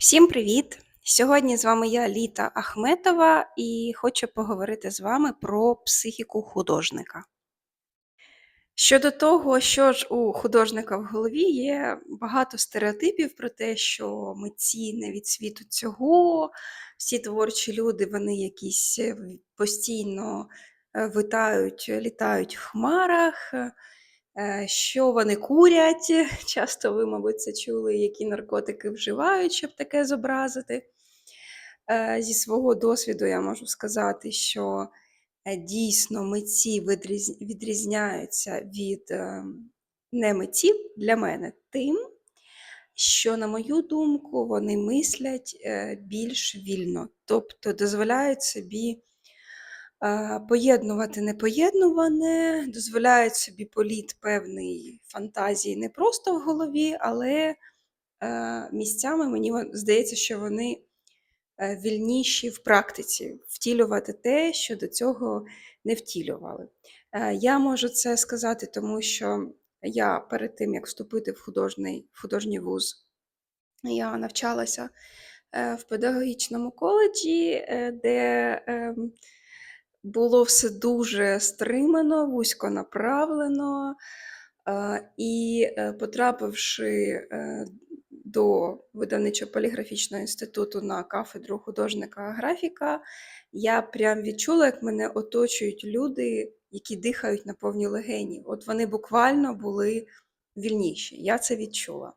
Всім привіт! Сьогодні з вами я Літа Ахметова і хочу поговорити з вами про психіку художника. Щодо того, що ж у художника в голові, є багато стереотипів про те, що митці не від світу цього, всі творчі люди, вони якісь е, постійно е, витають, літають в хмарах, що вони курять. Часто ви, мабуть, це чули, які наркотики вживають, щоб таке зобразити. Е, Зі свого досвіду я можу сказати, що е, дійсно митці відрізняються від е, немитців для мене тим, що, на мою думку, вони мислять е, більш вільно, тобто дозволяють собі е, поєднувати непоєднуване, дозволяють собі політ певної фантазії не просто в голові, але е, місцями мені здається, що вони е, вільніші в практиці втілювати те, що до цього не втілювали. Е, Я можу це сказати, тому що я перед тим, як вступити в художній, в художній вуз, я навчалася в педагогічному коледжі, де ем, було все дуже стримано, вузько направлено. І е, потрапивши е, до видавничо-поліграфічного інституту на кафедру художника-графіка, я прям відчула, як мене оточують люди, які дихають на повні легені. От вони буквально були вільніші. Я це відчула.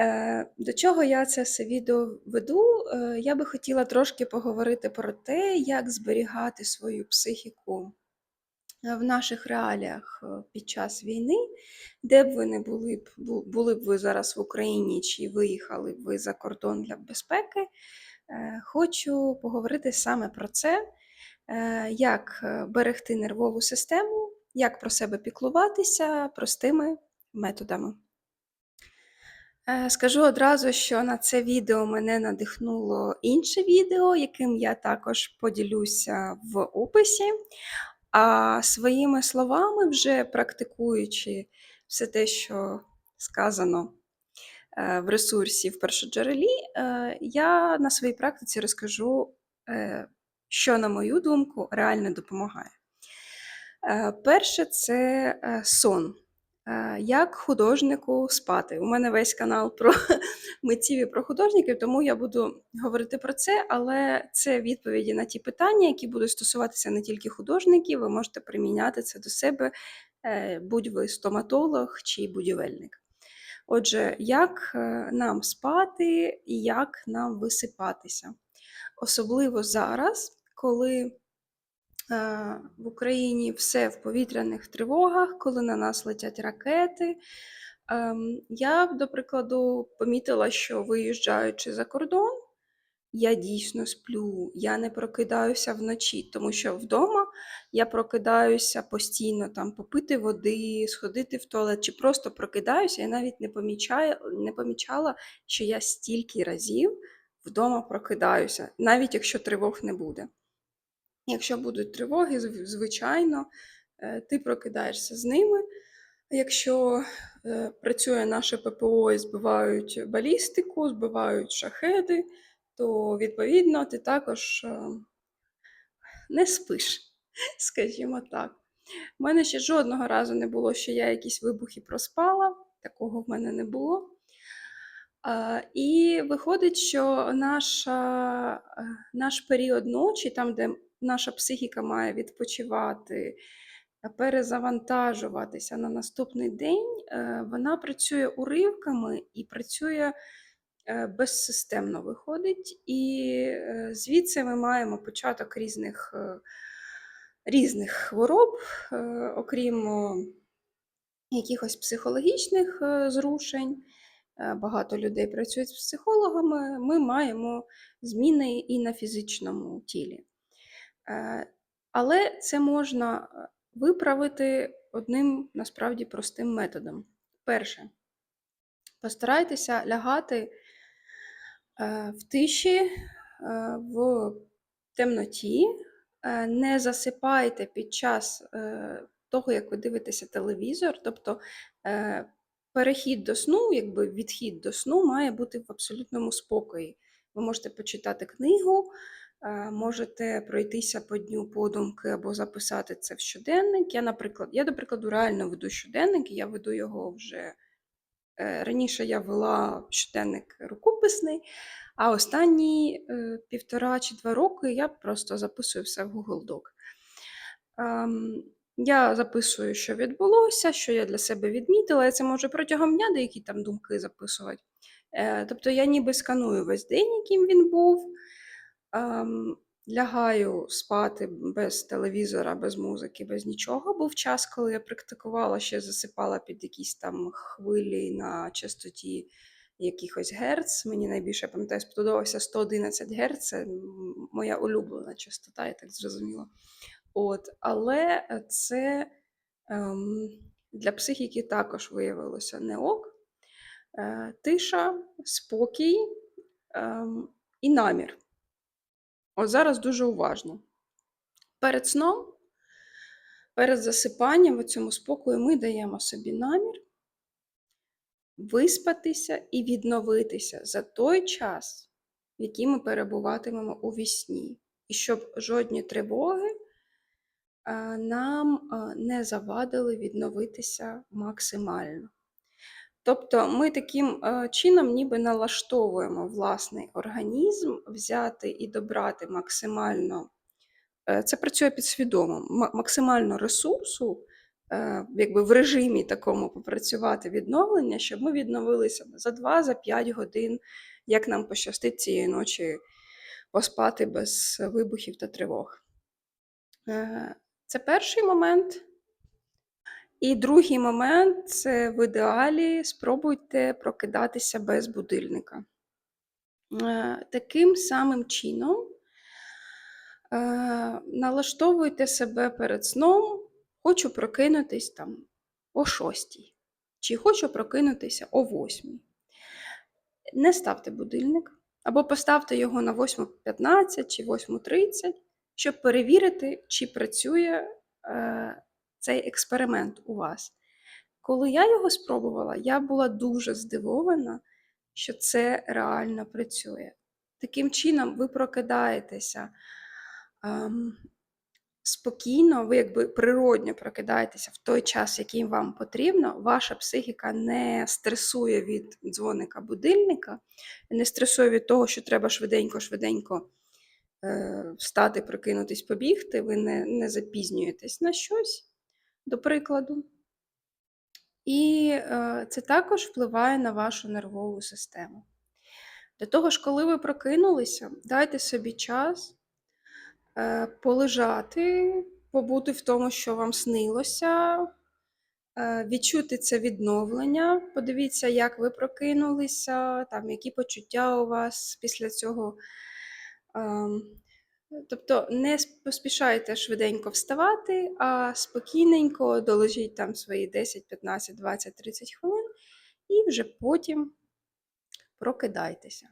Е, До чого я це все відео веду? Е, Я би хотіла трошки поговорити про те, як зберігати свою психіку е, в наших реаліях під час війни, де б ви не були б, були б ви зараз в Україні чи виїхали б ви за кордон для безпеки. Хочу поговорити саме про це, як берегти нервову систему, як про себе піклуватися простими методами. Е, Скажу одразу, що на це відео мене надихнуло інше відео, яким я також поділюся в описі. А своїми словами, вже практикуючи все те, що сказано е, в ресурсі в першоджерелі, е, я на своїй практиці розкажу, що, на мою думку, реально допомагає. Перше це сон. Е, Як художнику спати? У мене весь канал про митців і про художників, тому я буду говорити про це, але це відповіді на ті питання, які будуть стосуватися не тільки художників, ви можете приміняти це до себе, е, будь ви стоматолог чи будівельник. Отже, як е, нам спати і як нам висипатися? Особливо зараз, коли в Україні все в повітряних тривогах, коли на нас летять ракети. Ем, Я, до прикладу, помітила, що виїжджаючи за кордон, я дійсно сплю, я не прокидаюся вночі, тому що вдома я прокидаюся постійно там попити води, сходити в туалет, чи просто прокидаюся, я навіть не помічаю, не помічала, що я стільки разів вдома прокидаюся, навіть якщо тривог не буде. Якщо будуть тривоги, звичайно, е, ти прокидаєшся з ними. Якщо е, працює наше ППО і збивають балістику, збивають шахеди, то відповідно ти також е, не спиш, скажімо так. У мене ще жодного разу не було, що я якісь вибухи проспала, такого в мене не було. І виходить, що наша, наш період ночі, там, де наша психіка має відпочивати, е, перезавантажуватися на наступний день, е, вона працює уривками і працює е, безсистемно виходить. І звідси ми маємо початок різних, різних хвороб, окрім якихось психологічних зрушень. Багато людей працюють з психологами. Ми маємо зміни і на фізичному тілі. Е, Але це можна е, виправити одним насправді простим методом. Перше, постарайтеся лягати е, в тиші, в темноті, не засипайте під час того, як ви дивитеся телевізор, тобто перехід до сну, якби відхід до сну має бути в абсолютному спокої. Ви можете почитати книгу, можете пройтися по дню подумки або записати це в щоденник. Я, наприклад, я, до прикладу, реально веду щоденник, я веду його вже е, раніше я вела щоденник рукописний, а останні е, півтора чи два роки я просто записую все в Google Doc. Ем, я записую, що відбулося, що я для себе відмітила. Я це можу протягом дня деякі там думки записувати. Е, тобто я ніби сканую весь день, яким він був. Ем, лягаю спати без телевізора, без музики, без нічого. Був час, коли я практикувала, ще засипала під якісь там хвилі на частоті якихось герц. Мені найбільше пам'ятаю, сподобався 111 Гц. Це моя улюблена частота, я так зрозуміла. От, Але це ем, для психіки також виявилося не ок. Е, Тиша, спокій ем, і намір. От зараз дуже уважно. Перед сном, перед засипанням в цьому спокою ми даємо собі намір виспатися і відновитися за той час, в який ми перебуватимемо у вісні. І щоб жодні тривоги нам не завадили відновитися максимально. Тобто ми таким чином ніби налаштовуємо власний організм взяти і добрати максимально, е, це працює підсвідомо, максимально ресурсу, е, якби в режимі такому попрацювати відновлення, щоб ми відновилися за 2-5 годин, як нам пощастить цієї ночі поспати без вибухів та тривог. Е, це перший момент. І другий момент це в ідеалі спробуйте прокидатися без будильника. Е, таким самим чином е, налаштовуйте себе перед сном, хочу прокинутись там о 6, чи хочу прокинутися о 8. Не ставте будильник, або поставте його на 8.15 чи 8.30 щоб перевірити, чи працює е, цей експеримент у вас. Коли я його спробувала, я була дуже здивована, що це реально працює. Таким чином, ви прокидаєтеся ем, спокійно, ви якби природньо прокидаєтеся в той час, який вам потрібно. Ваша психіка не стресує від дзвоника будильника, не стресує від того, що треба швиденько-швиденько Е, встати, прокинутись, побігти, ви не, не запізнюєтесь на щось, до прикладу. І е, це також впливає на вашу нервову систему. Для того ж, коли ви прокинулися, дайте собі час е, полежати, побути в тому, що вам снилося, відчути це відновлення. Подивіться, як ви прокинулися, там, які почуття у вас після цього Тобто не поспішайте швиденько вставати, а спокійненько доложіть там свої 10, 15, 20, 30 хвилин і вже потім прокидайтеся.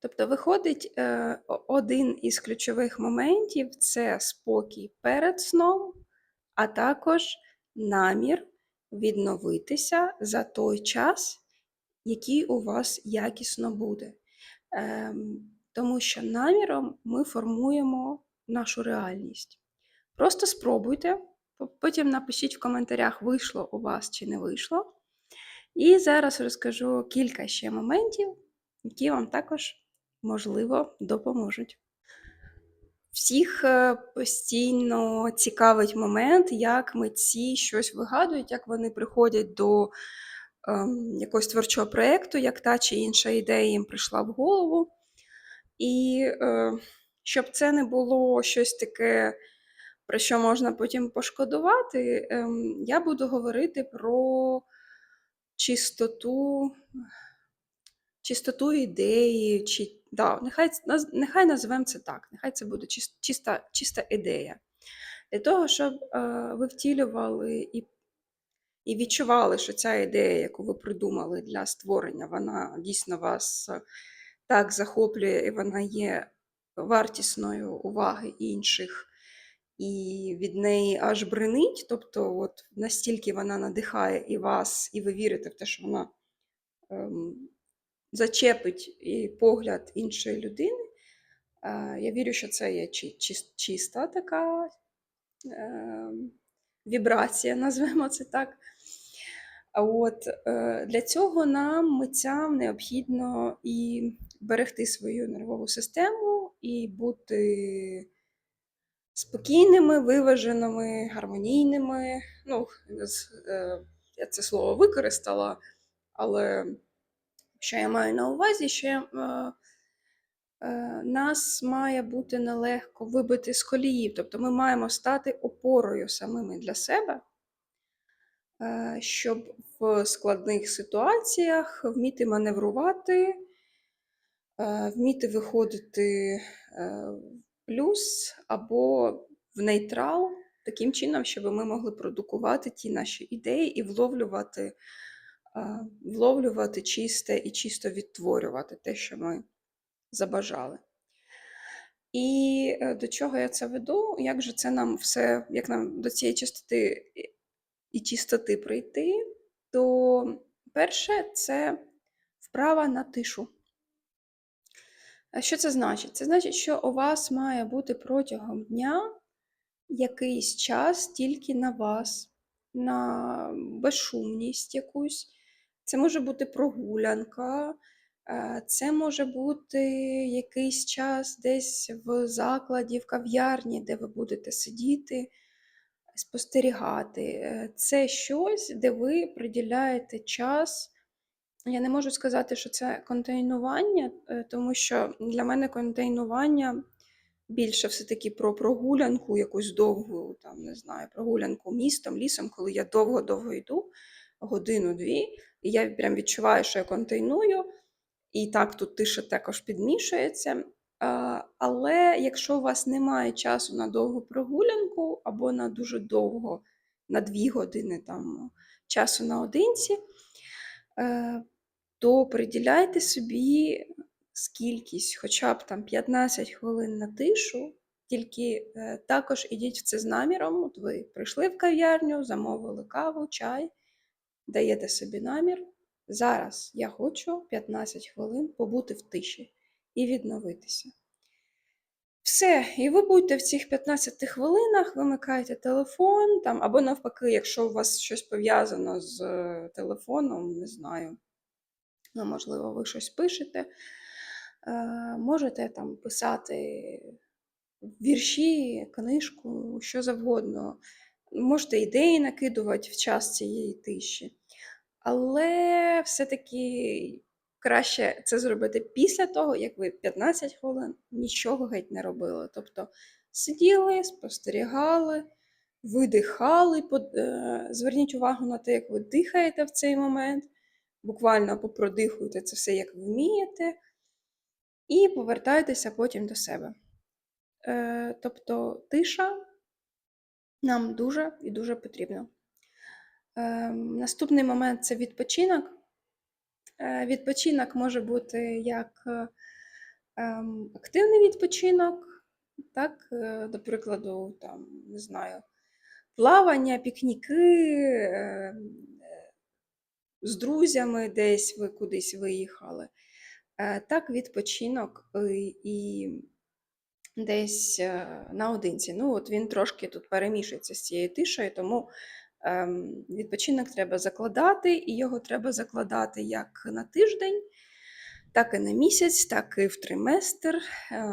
Тобто, виходить, е, один із ключових моментів це спокій перед сном, а також намір відновитися за той час, який у вас якісно буде. Тому що наміром ми формуємо нашу реальність. Просто спробуйте, потім напишіть в коментарях, вийшло у вас чи не вийшло. І зараз розкажу кілька ще моментів, які вам також, можливо, допоможуть. Всіх е, постійно цікавить момент, як митці щось вигадують, як вони приходять до ем, якогось творчого проєкту, як та чи інша ідея їм прийшла в голову. І е, щоб це не було щось таке, про що можна потім пошкодувати, е, я буду говорити про чистоту чистоту ідеї, чи, да, нехай нехай називемо це так, нехай це буде чиста чиста ідея. Для того, щоб е, ви втілювали і і відчували, що ця ідея, яку ви придумали для створення, вона дійсно вас так захоплює, і вона є вартісною уваги інших і від неї аж бренить. Тобто, от настільки вона надихає і вас, і ви вірите в те, що вона ем, зачепить і погляд іншої людини. Е, я вірю, що це є чи- чис- чиста така е, вібрація, назвемо це так. А от е, для цього нам, митцям, необхідно і берегти свою нервову систему, і бути спокійними, виваженими, гармонійними. Ну, е, я це слово використала, але що я маю на увазі, що е, е, нас має бути нелегко вибити з колії. Тобто ми маємо стати опорою самими для себе, щоб в складних ситуаціях вміти маневрувати, вміти виходити е, в плюс або в нейтрал, таким чином, щоб ми могли продукувати ті наші ідеї і вловлювати, е, вловлювати чисте і чисто відтворювати те, що ми забажали. І е, до чого я це веду? Як же це нам все, як нам до цієї чистоти і чистоти прийти? То перше це вправа на тишу. Що це значить? Це значить, що у вас має бути протягом дня якийсь час тільки на вас, на безшумність якусь. Це може бути прогулянка, е, це може бути якийсь час десь в закладі, в кав'ярні, де ви будете сидіти, спостерігати. Е, Це щось, де ви приділяєте час. Я не можу сказати, що це контейнування, е, тому що для мене контейнування більше все-таки про прогулянку, якусь довгу, там, не знаю, прогулянку містом, лісом, коли я довго-довго йду, годину-дві, і я прям відчуваю, що я контейную, і так тут тиша також підмішується. Але якщо у вас немає часу на довгу прогулянку або на дуже довго, на дві години там, часу наодинці, е, то приділяйте собі скількись, хоча б там 15 хвилин на тишу, тільки е, також ідіть в це з наміром. От ви прийшли в кав'ярню, замовили каву, чай, даєте собі намір. Зараз я хочу 15 хвилин побути в тиші і відновитися. Все, і ви будьте в цих 15 хвилинах, вимикаєте телефон, там, або навпаки, якщо у вас щось пов'язано з е, телефоном, не знаю, ну, можливо, ви щось пишете, е, можете там писати вірші, книжку, що завгодно. Можете ідеї накидувати в час цієї тиші. Але все-таки краще це зробити після того, як ви 15 хвилин нічого геть не робили. Тобто сиділи, спостерігали, видихали. е, Зверніть увагу на те, як ви дихаєте в цей момент. Буквально попродихуйте це все, як вмієте, і повертайтеся потім до себе. Е, Тобто тиша нам дуже і дуже потрібна. Ем, Наступний момент це відпочинок. Е, Відпочинок може бути як е, ем, активний відпочинок, так, е, до прикладу, там, не знаю, плавання, пікніки, е, е, з друзями десь ви кудись виїхали. Е, Так, відпочинок е, і десь е, наодинці. Ну, от він трошки тут перемішується з цією тишею, тому ем, відпочинок треба закладати, і його треба закладати як на тиждень, так і на місяць, так і в триместр.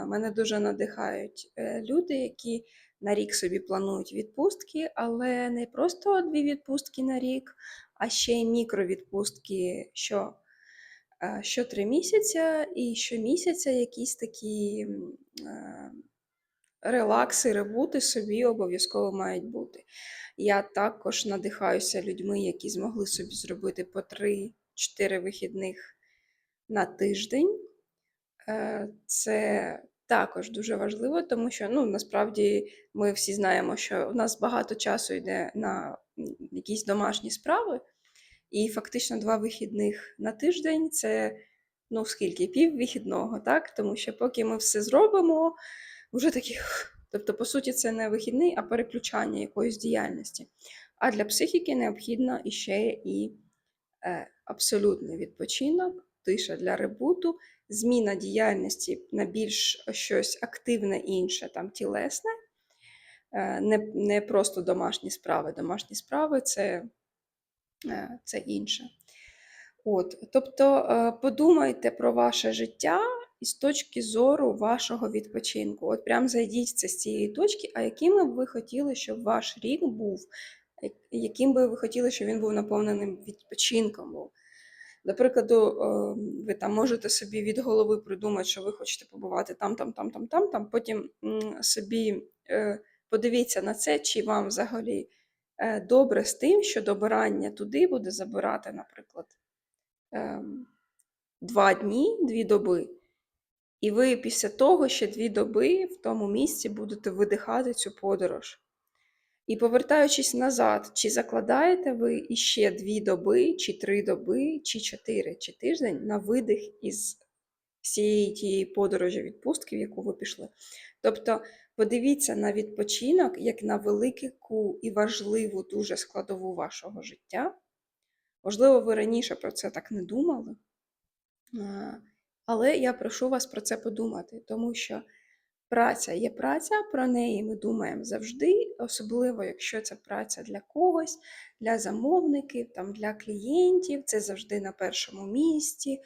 Мене дуже надихають люди, які на рік собі планують відпустки, але не просто дві відпустки на рік, а ще й мікровідпустки що, е, що три місяця, і щомісяця якісь такі е, релакси, ребути собі обов'язково мають бути. Я також надихаюся людьми, які змогли собі зробити по 3-4 вихідних на тиждень. Е, Це також дуже важливо, тому що ну, насправді ми всі знаємо, що в нас багато часу йде на якісь домашні справи, і фактично два вихідних на тиждень це ну скільки? Пів вихідного, так? Тому що поки ми все зробимо, вже такі Тобто, по суті, це не вихідний, а переключання якоїсь діяльності. А для психіки необхідно іще і е, абсолютний відпочинок, тиша для ребуту, зміна діяльності на більш щось активне інше, там тілесне, е, не, не просто домашні справи. Домашні справи це, це інше. От, тобто е, подумайте про ваше життя із точки зору вашого відпочинку. От прям зайдіть це з цієї точки, а яким б ви хотіли, щоб ваш рік був, яким би ви хотіли, щоб він був наповненим відпочинком. е, ви там можете собі від голови придумати, що ви хочете побувати там, там, там, там, там, там. Потім собі е, подивіться на це, чи вам взагалі е, добре з тим, що добирання туди буде забирати, наприклад, ем, два дні, дві доби. І ви після того ще дві доби в тому місці будете видихати цю подорож. І повертаючись назад, чи закладаєте ви іще дві доби, чи три доби, чи чотири, чи тиждень на видих із всієї тієї подорожі відпустки, в яку ви пішли. Тобто подивіться на відпочинок як на велику і важливу дуже складову вашого життя. Можливо, ви раніше про це так не думали. Але я прошу вас про це подумати, тому що праця є праця, про неї ми думаємо завжди, особливо якщо це праця для когось, для замовників, там, для клієнтів, це завжди на першому місці,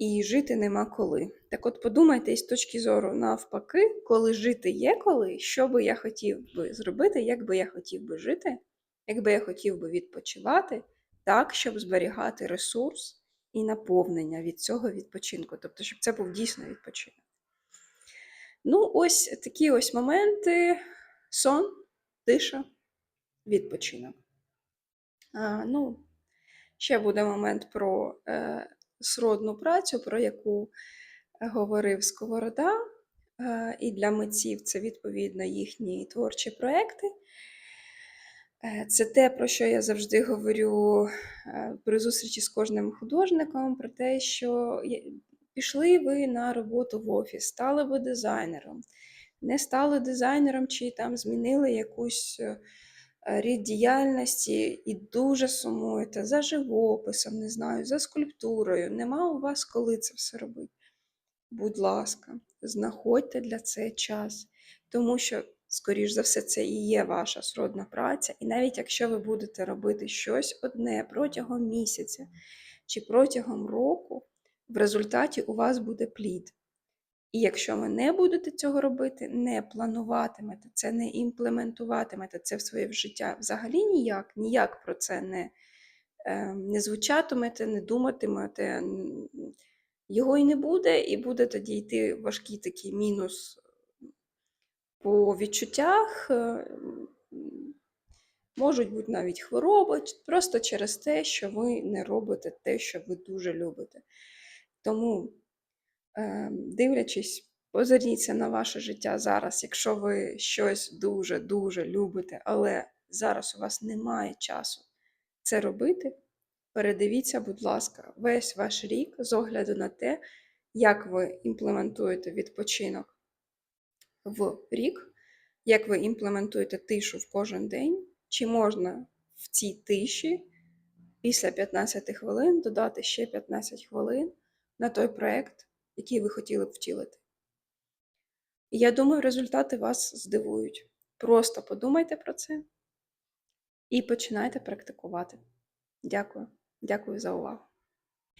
і жити нема коли. Так от подумайте із точки зору навпаки, коли жити є коли, що би я хотів би зробити, як би я хотів би жити, як би я хотів би відпочивати, так, щоб зберігати ресурс і наповнення від цього відпочинку, тобто, щоб це був дійсно відпочинок. Ну, ось такі ось моменти: сон, тиша, відпочинок. А, ну, ще буде момент про е, сродну працю, про яку говорив Сковорода. Е, і для митців це відповідно їхні творчі проекти. Е, Це те, про що я завжди говорю е, при зустрічі з кожним художником, про те, що пішли ви на роботу в офіс, стали ви дизайнером, не стали дизайнером, чи там змінили якусь е, рід діяльності і дуже сумуєте за живописом, не знаю, за скульптурою. Нема у вас коли це все робити. Будь ласка, знаходьте для це час, тому що, скоріш за все, це і є ваша сродна праця. І навіть якщо ви будете робити щось одне протягом місяця чи протягом року, в результаті у вас буде плід. І якщо ви не будете цього робити, не плануватимете це, не імплементуватимете це в своє життя взагалі ніяк, ніяк про це не, е, не звучатимете, не думатимете, його і не буде, і буде тоді йти важкий такий мінус по відчуттях. е, Можуть бути навіть хвороби, просто через те, що ви не робите те, що ви дуже любите. Тому, дивлячись, позирніться на ваше життя зараз, якщо ви щось дуже-дуже любите, але зараз у вас немає часу це робити, передивіться, будь ласка, весь ваш рік з огляду на те, як ви імплементуєте відпочинок в рік, як ви імплементуєте тишу в кожен день, чи можна в цій тиші після 15 хвилин додати ще 15 хвилин на той проєкт, який ви хотіли б втілити. І я думаю, результати вас здивують. Просто подумайте про це і починайте практикувати. Дякую. Дякую за увагу.